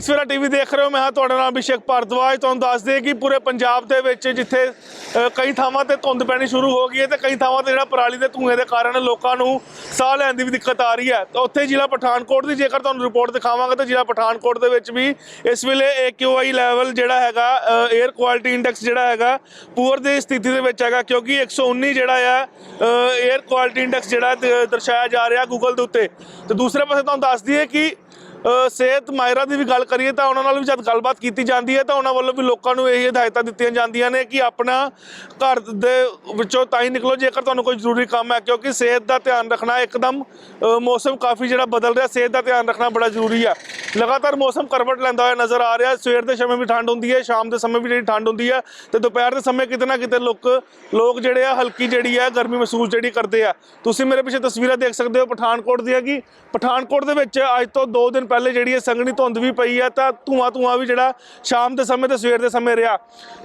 Dainik Savera TV ਦੇਖ ਰਹੇ ਹੋ, ਮੈਂ ਹਾਂ ਤੁਹਾਡਾ ਨਾਮ ਅਭਿਸ਼ੇਕ ਭਾਰਦਵਾਜ, ਤੁਹਾਨੂੰ ਦੱਸ ਦਈਏ ਕਿ ਪੂਰੇ ਪੰਜਾਬ ਦੇ ਵਿੱਚ ਜਿੱਥੇ ਕਈ ਥਾਵਾਂ ਤੇ ਧੁੰਦ ਪੈਣੀ ਸ਼ੁਰੂ ਹੋ ਗਈ ਹੈ ਤੇ ਕਈ ਥਾਵਾਂ ਤੇ ਜਿਹੜਾ ਪਰਾਲੀ ਦੇ ਧੂਏ ਦੇ ਕਾਰਨ ਲੋਕਾਂ ਨੂੰ ਸਾਹ ਲੈਣ ਦੀ ਵੀ ਦਿੱਕਤ ਆ ਰਹੀ ਹੈ। ਤਾਂ ਉੱਥੇ ਜ਼ਿਲ੍ਹਾ ਪਠਾਨਕੋਟ ਦੀ ਜੇਕਰ ਤੁਹਾਨੂੰ ਰਿਪੋਰਟ ਦਿਖਾਵਾਂਗਾ ਤਾਂ ਜ਼ਿਲ੍ਹਾ ਪਠਾਨਕੋਟ ਦੇ ਵਿੱਚ ਵੀ ਇਸ ਵੇਲੇ AQI ਲੈਵਲ ਜਿਹੜਾ ਹੈਗਾ 에ਅਰ ਕੁਆਲਿਟੀ ਇੰਡੈਕਸ ਜਿਹੜਾ ਹੈਗਾ, ਪੂਰ ਦੀ ਸਥਿਤੀ ਦੇ ਵਿੱਚ ਹੈਗਾ, ਕਿਉਂਕਿ 119 ਜਿਹੜਾ ਆ 에ਅਰ ਕੁਆਲਿਟੀ ਇੰਡੈਕਸ ਜਿਹੜਾ ਦਰਸਾਇਆ ਜਾ ਰਿਹਾ ਗੂਗਲ ਦੇ ਉੱਤੇ। ਤੇ ਦੂਸਰੇ ਪਾਸੇ ਤੁਹਾਨੂੰ ਦੱਸ ਦਈਏ ਕਿ ਸਿਹਤ ਮਾਇਰਾ ਦੀ ਵੀ ਗੱਲ ਕਰੀਏ ਤਾਂ ਉਹਨਾਂ ਨਾਲ ਵੀ ਜਦ ਗੱਲਬਾਤ ਕੀਤੀ ਜਾਂਦੀ ਹੈ ਤਾਂ ਉਹਨਾਂ ਵੱਲੋਂ ਵੀ ਲੋਕਾਂ ਨੂੰ ਇਹ ਹਦਾਇਤਾਂ ਦਿੱਤੀਆਂ ਜਾਂਦੀਆਂ ਨੇ ਕਿ ਆਪਣਾ ਘਰ ਦੇ ਵਿੱਚੋਂ ਤਾਂ ਹੀ ਨਿਕਲੋ, ਜੇਕਰ ਤੁਹਾਨੂੰ ਕੋਈ ਜ਼ਰੂਰੀ ਕੰਮ ਹੈ, ਕਿਉਂਕਿ ਸਿਹਤ ਦਾ ਧਿਆਨ ਰੱਖਣਾ ਇੱਕਦਮ ਮੌਸਮ ਕਾਫੀ ਜਿਹੜਾ ਬਦਲ ਰਿਹਾ, ਸਿਹਤ ਦਾ ਧਿਆਨ ਰੱਖਣਾ ਬੜਾ ਜ਼ਰੂਰੀ ਹੈ। ਲਗਾਤਾਰ ਮੌਸਮ ਕਰਵਟ ਲੈਂਦਾ ਹੋਇਆ ਨਜ਼ਰ ਆ ਰਿਹਾ, ਸਵੇਰ ਦੇ ਸਮੇਂ ਵੀ ਠੰਡ ਹੁੰਦੀ ਹੈ, ਸ਼ਾਮ ਦੇ ਸਮੇਂ ਵੀ ਜਿਹੜੀ ਠੰਡ ਹੁੰਦੀ ਹੈ ਤੇ ਦੁਪਹਿਰ ਦੇ ਸਮੇਂ ਕਿਤੇ ਨਾ ਕਿਤੇ ਲੋਕ ਲੋਕ ਜਿਹੜੇ ਆ, ਹਲਕੀ ਜਿਹੜੀ ਹੈ, ਗਰਮੀ ਮਹਿਸੂਸ ਜਿਹੜੀ ਕਰਦੇ ਆ। ਤੁਸੀਂ ਮੇਰੇ ਪਿੱਛੇ ਤਸਵੀਰਾਂ ਦੇਖ ਸਕਦੇ ਹੋ ਪਠਾਨਕੋਟ ਦੀਆਂ ਕਿ ਪਠਾਨਕੋਟ ਦੇ ਵਿੱਚ ਅੱਜ ਤੋਂ 2 ਦਿਨ ਪਹਿਲੇ ਜਿਹੜੀ ਹੈ ਸੰਘਣੀ ਧੁੰਦ ਵੀ ਪਈ ਹੈ ਤਾਂ ਧੂਆਂ ਧੂਆਂ ਵੀ ਜਿਹੜਾ ਸ਼ਾਮ ਦੇ ਸਮੇਂ ਤੇ ਸਵੇਰ ਦੇ ਸਮੇਂ ਰਿਹਾ।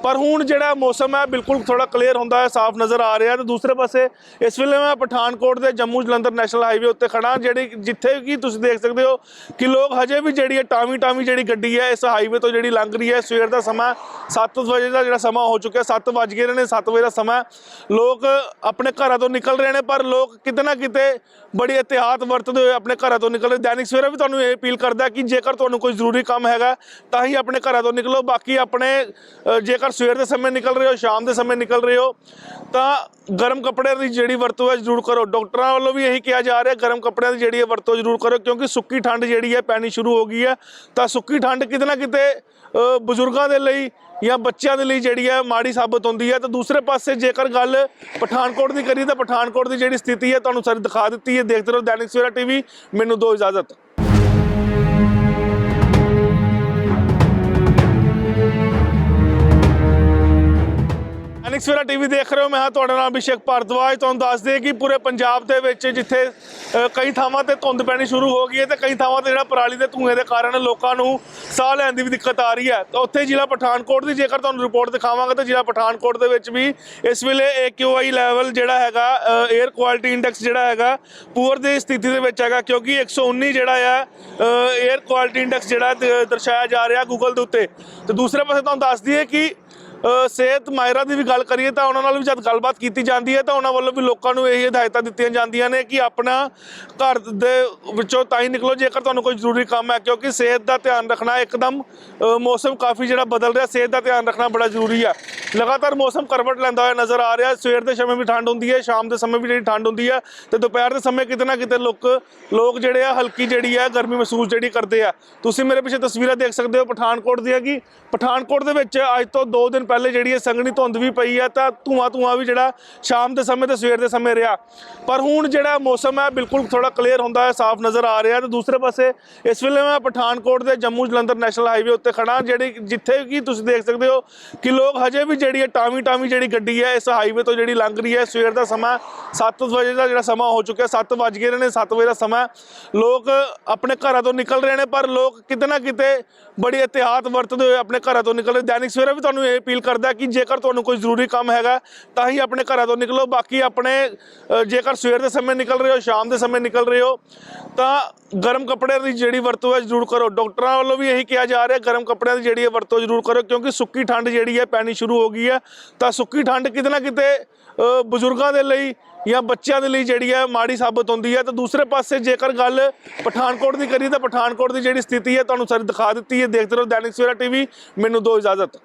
ਪਰ ਹੁਣ ਜਿਹੜਾ ਮੌਸਮ ਹੈ ਬਿਲਕੁਲ ਥੋੜਾ ਕਲੀਅਰ ਹੁੰਦਾ ਹੈ, ਸਾਫ਼ ਨਜ਼ਰ ਆ ਰਿਹਾ ਤੇ ਦੂਸਰੇ ਪਾਸੇ ਇਸ ਵੇਲੇ ਮੈਂ ਪਠਾਨਕੋਟ ਦੇ ਜੰਮੂ ਜਲੰਧਰ ਨੈਸ਼ਨਲ ਹਾਈਵੇ ਉੱਤੇ ਖੜਾ ਜਿਹੜੀ ਜਿੱਥੇ ਕਿ ਤੁਸੀਂ ਦੇਖ ਸਕਦੇ ਹੋ ਕਿ ਲੋਕ ਹਜੇ ਵੀ ਜਿਹੜੀ ਹੈ ਟਾਵੀ ਟਾਵੀ ਜਿਹੜੀ ਗੱਡੀ ਹੈ, ਇਸ ਹਾਈਵੇ ਤੋਂ ਜਿਹੜੀ ਲੰਘ ਰਹੀ ਹੈ, ਸਵੇਰ ਦਾ ਸਮਾਂ 7 ਵਜੇ ਦਾ ਜਿਹੜਾ ਸਮਾਂ ਹੋ ਚੁੱਕਿਆ 7 ਵੱਜ ਗਏ ਨੇ 7 ਵਜੇ ਦਾ ਸਮਾਂ। ਲੋਕ ਆਪਣੇ ਘਰਾਂ ਤੋਂ ਨਿਕਲ ਰਹੇ ਨੇ, ਪਰ ਲੋਕ ਕਿਤੇ ਨਾ ਕਿਤੇ ਬੜੀ ਇhtiyਾਤ ਵਰਤਦੇ ਹੋਏ ਆਪਣੇ ਘਰਾਂ ਤੋਂ ਨਿਕਲ ਰਹੇ ਦੈਨਿਕ ਸਵੇਰਾ ਵੀ ਤੁਹਾਨੂੰ ਇਹ ਅਪੀਲ ਕਰਦਾ ਕਿ ਜੇਕਰ ਤੁਹਾਨੂੰ ਕੋਈ ਜ਼ਰੂਰੀ ਕੰਮ ਹੈਗਾ, ਤਾਂ ਹੀ ਆਪਣੇ ਘਰਾਂ ਤੋਂ ਨਿਕਲੋ। ਬਾਕੀ ਆਪਣੇ ਜੇਕਰ ਸਵੇਰ ਦੇ ਸਮੇਂ ਨਿਕਲ ਰਹੇ ਹੋ, ਸ਼ਾਮ ਦੇ ਸਮੇਂ ਨਿਕਲ ਰਹੇ ਹੋ, ਤਾਂ ਗਰਮ ਕੱਪੜਿਆਂ ਦੀ ਜਿਹੜੀ ਵਰਤੋਂ ਹੈ ਜ਼ਰੂਰ ਕਰੋ। ਡਾਕਟਰਾਂ ਵੱਲੋਂ ਵੀ ਇਹੀ ਕਿਹਾ ਜਾ ਰਿਹਾ, ਗਰਮ ਕੱਪੜਿਆਂ ਦੀ ਜਿਹੜੀ ਹੈ ਵਰਤੋਂ ਜ਼ਰੂਰ ਕਰੋ, ਕਿਉਂਕਿ ਸੁੱਕੀ ਠੰਡ ਜਿਹੜੀ ਹੈ ਪੈਣੀ ਸ਼ੁਰੂ ਹੋ ਗਈ ਹੈ। ਤਾਂ ਸੁੱਕੀ ਠੰਡ ਕਿਤੇ ਨਾ ਕਿਤੇ ਬਜ਼ੁਰਗਾਂ ਦੇ ਲਈ ਜਾਂ ਬੱਚਿਆਂ ਦੇ ਲਈ ਜਿਹੜੀ ਹੈ ਮਾੜੀ ਸਾਬਤ ਹੁੰਦੀ ਹੈ। ਤਾਂ ਦੂਸਰੇ ਪਾਸੇ ਜੇਕਰ ਗੱਲ ਪਠਾਨਕੋਟ ਦੀ ਕਰੀ ਤਾਂ ਪਠਾਨਕੋਟ ਦੀ ਜਿਹੜੀ ਸਥਿਤੀ ਹੈ, ਤੁਹਾਨੂੰ ਸਾਰੀ ਦਿਖਾ ਦਿੱਤੀ ਹੈ। ਦੇਖਦੇ ਰਹੋ ਦੈਨਿਕ ਸਵੇਰਾ ਟੀਵੀ, ਮੈਨੂੰ ਦੋ ਇਜਾਜ਼ਤ। ਦੈਨਿਕ ਸਵੇਰਾ ਟੀਵੀ ਦੇਖ ਰਹੇ ਹੋ। ਮੈਂ ਹਾਂ ਤੁਹਾਡਾ ਨਾਮ ਅਭਿਸ਼ੇਕ ਭਾਰਦਵਾਜ। ਤੁਹਾਨੂੰ ਦੱਸ ਦਈਏ ਕਿ ਪੂਰੇ ਪੰਜਾਬ ਦੇ ਵਿੱਚ ਜਿੱਥੇ ਕਈ ਥਾਵਾਂ ਤੇ ਧੁੰਦ ਪੈਣੀ ਸ਼ੁਰੂ ਹੋ ਗਈ ਹੈ ਤੇ ਕਈ ਥਾਵਾਂ ਤੇ ਜਿਹੜਾ ਪਰਾਲੀ ਦੇ ਧੂਏ ਦੇ ਕਾਰਨ ਲੋਕਾਂ ਨੂੰ ਸਾਹ ਲੈਣ ਦੀ ਵੀ ਦਿੱਕਤ ਆ ਰਹੀ ਹੈ। ਤਾਂ ਉੱਥੇ ਜ਼ਿਲ੍ਹਾ ਪਠਾਨਕੋਟ ਦੀ ਜੇਕਰ ਤੁਹਾਨੂੰ ਰਿਪੋਰਟ ਦਿਖਾਵਾਂਗੇ ਤਾਂ ਜ਼ਿਲ੍ਹਾ ਪਠਾਨਕੋਟ ਦੇ ਵਿੱਚ ਵੀ ਇਸ ਵੇਲੇ AQI ਲੈਵਲ ਜਿਹੜਾ ਹੈਗਾ 에ਅਰ ਕੁਆਲਿਟੀ ਇੰਡੈਕਸ ਜਿਹੜਾ ਹੈਗਾ, ਪੂਰ ਦੀ ਸਥਿਤੀ ਦੇ ਵਿੱਚ ਹੈਗਾ ਕਿਉਂਕਿ 119 ਜਿਹੜਾ ਆ 에ਅਰ ਕੁਆਲਿਟੀ ਇੰਡੈਕਸ ਜਿਹੜਾ ਦਰਸਾਇਆ ਜਾ ਰਿਹਾ ਗੂਗਲ ਦੇ ਉੱਤੇ। ਤੇ ਦੂਸਰੇ ਪਾਸੇ ਤੁਹਾਨੂੰ ਦੱਸ ਦਈਏ ਕਿ ਸਿਹਤ ਮਾਇਰਾ ਦੀ ਵੀ ਗੱਲ ਕਰੀਏ ਤਾਂ ਉਹਨਾਂ ਨਾਲ ਵੀ ਜਦ ਗੱਲਬਾਤ ਕੀਤੀ ਜਾਂਦੀ ਹੈ ਤਾਂ ਉਹਨਾਂ ਵੱਲੋਂ ਵੀ ਲੋਕਾਂ ਨੂੰ ਇਹ ਹਦਾਇਤਾਂ ਦਿੱਤੀਆਂ ਜਾਂਦੀਆਂ ਨੇ ਕਿ ਆਪਣਾ ਘਰ ਦੇ ਵਿੱਚੋਂ ਤਾਂ ਹੀ ਨਿਕਲੋ, ਜੇਕਰ ਤੁਹਾਨੂੰ ਕੋਈ ਜ਼ਰੂਰੀ ਕੰਮ ਹੈ, ਕਿਉਂਕਿ ਸਿਹਤ ਦਾ ਧਿਆਨ ਰੱਖਣਾ ਇੱਕਦਮ ਮੌਸਮ ਕਾਫੀ ਜਿਹੜਾ ਬਦਲ ਰਿਹਾ, ਸਿਹਤ ਦਾ ਧਿਆਨ ਰੱਖਣਾ ਬੜਾ ਜ਼ਰੂਰੀ ਆ। ਲਗਾਤਾਰ ਮੌਸਮ ਕਰਵਟ ਲੈਂਦਾ ਹੋਇਆ ਨਜ਼ਰ ਆ ਰਿਹਾ, ਸਵੇਰ ਦੇ ਸਮੇਂ ਵੀ ਠੰਡ ਹੁੰਦੀ ਹੈ, ਸ਼ਾਮ ਦੇ ਸਮੇਂ ਵੀ ਜਿਹੜੀ ਠੰਡ ਹੁੰਦੀ ਹੈ, ਤੇ ਦੁਪਹਿਰ ਦੇ ਸਮੇਂ ਕਿਤੇ ਨਾ ਕਿਤੇ ਲੋਕ ਲੋਕ ਜਿਹੜੇ ਆ, ਹਲਕੀ ਜਿਹੜੀ ਹੈ ਗਰਮੀ ਮਹਿਸੂਸ ਜਿਹੜੀ ਕਰਦੇ ਆ। ਤੁਸੀਂ ਮੇਰੇ ਪਿੱਛੇ ਤਸਵੀਰਾਂ ਦੇਖ ਸਕਦੇ ਹੋ ਪਠਾਨਕੋਟ ਦੀਆਂ ਕਿ ਪਠਾਨਕੋਟ ਦੇ ਵਿੱਚ ਅੱਜ ਤੋਂ 2 ਦਿਨ ਪਹਿਲੇ ਜਿਹੜੀ ਹੈ ਸੰਘਣੀ ਧੁੰਦ ਵੀ ਪਈ ਹੈ ਤਾਂ ਧੂਆਂ ਧੂਆਂ ਵੀ ਜਿਹੜਾ ਸ਼ਾਮ ਦੇ ਸਮੇਂ ਤੇ ਸਵੇਰ ਦੇ ਸਮੇਂ ਰਿਹਾ। ਪਰ ਹੁਣ ਜਿਹੜਾ ਮੌਸਮ ਹੈ ਬਿਲਕੁਲ ਥੋੜਾ ਕਲੀਅਰ ਹੁੰਦਾ ਹੈ, ਸਾਫ਼ ਨਜ਼ਰ ਆ ਰਿਹਾ ਤੇ ਦੂਸਰੇ ਪਾਸੇ ਇਸ ਵੇਲੇ ਮੈਂ ਪਠਾਨਕੋਟ ਦੇ ਜੰਮੂ ਜਲੰਧਰ ਨੈਸ਼ਨਲ ਹਾਈਵੇ ਉੱਤੇ ਖੜਾ ਜਿਹੜੀ ਜਿੱਥੇ ਕਿ ਤੁਸੀਂ ਦੇਖ ਸਕਦੇ ਹੋ ਕਿ ਲੋਕ ਹਜੇ ਵੀ ਜਿਹੜੀ ਹੈ ਟਾਵੀ ਟਾਵੀ ਜਿਹੜੀ ਗੱਡੀ ਹੈ, ਇਸ ਹਾਈਵੇ ਤੋਂ ਜਿਹੜੀ ਲੰਘ ਰਹੀ ਹੈ, ਸਵੇਰ ਦਾ ਸਮਾਂ 7 ਵਜੇ ਦਾ ਜਿਹੜਾ ਸਮਾਂ ਹੋ ਚੁੱਕਿਆ 7 ਵੱਜ ਗਏ ਨੇ 7 ਵਜੇ ਦਾ ਸਮਾਂ। ਲੋਕ ਆਪਣੇ ਘਰਾਂ ਤੋਂ ਨਿਕਲ ਰਹੇ ਨੇ, ਪਰ ਲੋਕ ਕਿਤੇ ਨਾ ਕਿਤੇ ਬੜੀ ਇhtiyਾਤ ਵਰਤਦੇ ਹੋਏ ਆਪਣੇ ਘਰਾਂ ਤੋਂ ਨਿਕਲ ਰਹੇ ਦੈਨਿਕ ਸਵੇਰਾ ਵੀ ਤੁਹਾਨੂੰ ਇਹ ਅਪੀਲ ਕਰਦਾ ਕਿ ਜੇਕਰ ਤੁਹਾਨੂੰ ਕੋਈ ਜ਼ਰੂਰੀ ਕੰਮ ਹੈਗਾ, ਤਾਂ ਹੀ ਆਪਣੇ ਘਰਾਂ ਤੋਂ ਨਿਕਲੋ। ਬਾਕੀ ਆਪਣੇ ਜੇਕਰ ਸਵੇਰ ਦੇ ਸਮੇਂ ਨਿਕਲ ਰਹੇ ਹੋ, ਸ਼ਾਮ ਦੇ ਸਮੇਂ ਨਿਕਲ ਰਹੇ ਹੋ, ਤਾਂ ਗਰਮ ਕੱਪੜਿਆਂ ਦੀ ਜਿਹੜੀ ਵਰਤੋਂ ਹੈ ਜ਼ਰੂਰ ਕਰੋ। ਡਾਕਟਰਾਂ ਵੱਲੋਂ ਵੀ ਇਹੀ ਕਿਹਾ ਜਾ ਰਿਹਾ, ਗਰਮ ਕੱਪੜਿਆਂ ਦੀ ਜਿਹੜੀ ਹੈ ਵਰਤੋਂ ਜ਼ਰੂਰ ਕਰੋ, ਕਿਉਂਕਿ ਸੁੱਕੀ ਠੰਡ ਜਿਹੜੀ ਹੈ ਪੈਣੀ ਸ਼ੁਰੂ ਹੋ ਗਈ ਹੈ। ਤਾਂ ਸੁੱਕੀ ਠੰਡ ਕਿਤੇ ਨਾ ਕਿਤੇ ਬਜ਼ੁਰਗਾਂ ਦੇ ਲਈ ਜਾਂ ਬੱਚਿਆਂ ਦੇ ਲਈ ਜਿਹੜੀ ਹੈ ਮਾੜੀ ਸਾਬਤ ਹੁੰਦੀ ਹੈ। ਤਾਂ ਦੂਸਰੇ ਪਾਸੇ ਜੇਕਰ ਗੱਲ ਪਠਾਨਕੋਟ ਦੀ ਕਰੀਏ, ਤਾਂ ਪਠਾਨਕੋਟ ਦੀ ਜਿਹੜੀ ਸਥਿਤੀ ਹੈ, ਤੁਹਾਨੂੰ ਸਾਰੀ ਦਿਖਾ ਦਿੱਤੀ ਹੈ। ਦੇਖਦੇ ਰਹੋ ਦੈਨਿਕ ਸਵੇਰਾ ਟੀਵੀ, ਮੈਨੂੰ ਦੋ ਇਜਾਜ਼ਤ।